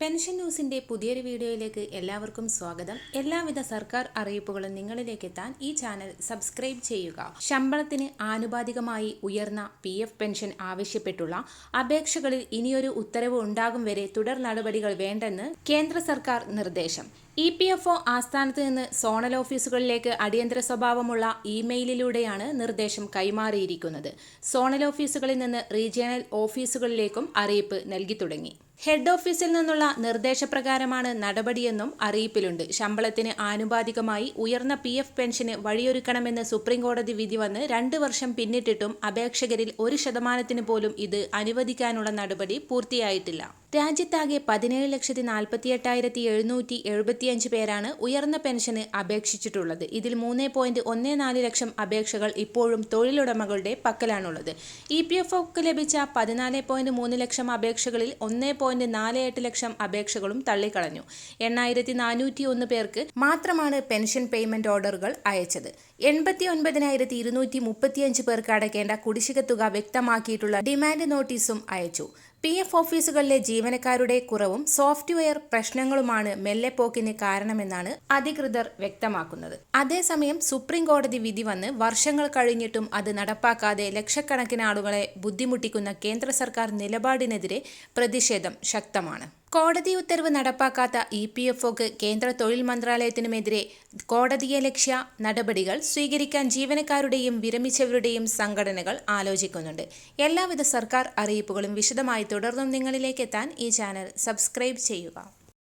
Pension ന്യൂസിന്റെ പുതിയൊരു വീഡിയോയിലേക്ക് എല്ലാവർക്കും സ്വാഗതം. എല്ലാവിധ സർക്കാർ അറിയിപ്പുകളും നിങ്ങളിലേക്ക് എത്താൻ ഈ ചാനൽ സബ്സ്ക്രൈബ് ചെയ്യുക. ശമ്പളത്തിന് ആനുപാതികമായി ഉയർന്ന പി എഫ് പെൻഷൻ ആവശ്യപ്പെട്ടുള്ള അപേക്ഷകളിൽ ഇനിയൊരു ഉത്തരവ് ഉണ്ടാകും വരെ തുടർ നടപടികൾ വേണ്ടെന്ന് കേന്ദ്ര സർക്കാർ നിർദ്ദേശം. ഇ പി എഫ് ഒ ആസ്ഥാനത്ത് നിന്ന് സോണൽ ഓഫീസുകളിലേക്ക് അടിയന്തര സ്വഭാവമുള്ള ഇമെയിലിലൂടെയാണ് നിർദ്ദേശം കൈമാറിയിരിക്കുന്നത്. സോണൽ ഓഫീസുകളിൽ നിന്ന് റീജിയണൽ ഓഫീസുകളിലേക്കും അറിയിപ്പ് നൽകി തുടങ്ങി. ഹെഡ് ഓഫീസിൽ നിന്നുള്ള നിർദ്ദേശപ്രകാരമാണ് നടപടിയെന്നും അറിയിപ്പിലുണ്ട്. ശമ്പളത്തിന് ആനുപാതികമായി ഉയർന്ന പി എഫ് പെൻഷന് വഴിയൊരുക്കണമെന്ന് സുപ്രീംകോടതി വിധി വന്ന് രണ്ട് വർഷം പിന്നിട്ടിട്ടും അപേക്ഷകരിൽ ഒരു ശതമാനത്തിന് പോലും ഇത് അനുവദിക്കാനുള്ള നടപടി പൂർത്തിയായിട്ടില്ല. രാജ്യത്താകെ പതിനേഴ് ലക്ഷത്തി നാൽപ്പത്തി എട്ടായിരത്തി എഴുന്നൂറ്റി എഴുപത്തിയഞ്ച് പേരാണ് ഉയർന്ന പെൻഷന് അപേക്ഷിച്ചിട്ടുള്ളത്. ഇതിൽ മൂന്ന് പോയിന്റ് ഒന്ന് നാല് ലക്ഷം അപേക്ഷകൾ ഇപ്പോഴും തൊഴിലുടമകളുടെ പക്കലാണുള്ളത്. ഇ പി എഫ് ഒക്ക് ലഭിച്ച പതിനാല് പോയിന്റ് മൂന്ന് ലക്ഷം അപേക്ഷകളിൽ ഒന്ന് പോയിന്റ് നാല് എട്ട് ലക്ഷം അപേക്ഷകളും തള്ളിക്കളഞ്ഞു. എണ്ണായിരത്തി നാനൂറ്റി ഒന്ന് പേർക്ക് മാത്രമാണ് പെൻഷൻ പേയ്മെന്റ് ഓർഡറുകൾ അയച്ചത്. എൺപത്തി ഒൻപതിനായിരത്തി ഇരുന്നൂറ്റി മുപ്പത്തിയഞ്ച് പേർക്ക് അടയ്ക്കേണ്ട കുടിശ്ശിക തുക വ്യക്തമാക്കിയിട്ടുള്ള ഡിമാൻഡ് നോട്ടീസും അയച്ചു. പി എഫ് ഓഫീസുകളിലെ ജീവനക്കാരുടെ കുറവും സോഫ്റ്റ്വെയർ പ്രശ്നങ്ങളുമാണ് മെല്ലെപ്പോക്കിന് കാരണമെന്നാണ് അധികൃതർ വ്യക്തമാക്കുന്നത്. അതേസമയം സുപ്രീം കോടതി വിധി വന്ന് വർഷങ്ങൾ കഴിഞ്ഞിട്ടും അത് നടപ്പാക്കാതെ ലക്ഷക്കണക്കിന് ആളുകളെ ബുദ്ധിമുട്ടിക്കുന്ന കേന്ദ്ര സർക്കാർ നിലപാടിനെതിരെ പ്രതിഷേധം ശക്തമാണ്. കോടതി ഉത്തരവ് നടപ്പാക്കാത്ത ഇ പി എഫ് ഒക്ക് കേന്ദ്ര തൊഴിൽ മന്ത്രാലയത്തിനുമെതിരെ കോടതിയെ ലക്ഷ്യ നടപടികൾ സ്വീകരിക്കാൻ ജീവനക്കാരുടെയും വിരമിച്ചവരുടെയും സംഘടനകൾ ആലോചിക്കുന്നുണ്ട്. എല്ലാവിധ സർക്കാർ അറിയിപ്പുകളും വിശദമായി തുടർന്നും നിങ്ങളിലേക്ക് എത്താൻ ഈ ചാനൽ സബ്സ്ക്രൈബ് ചെയ്യുക.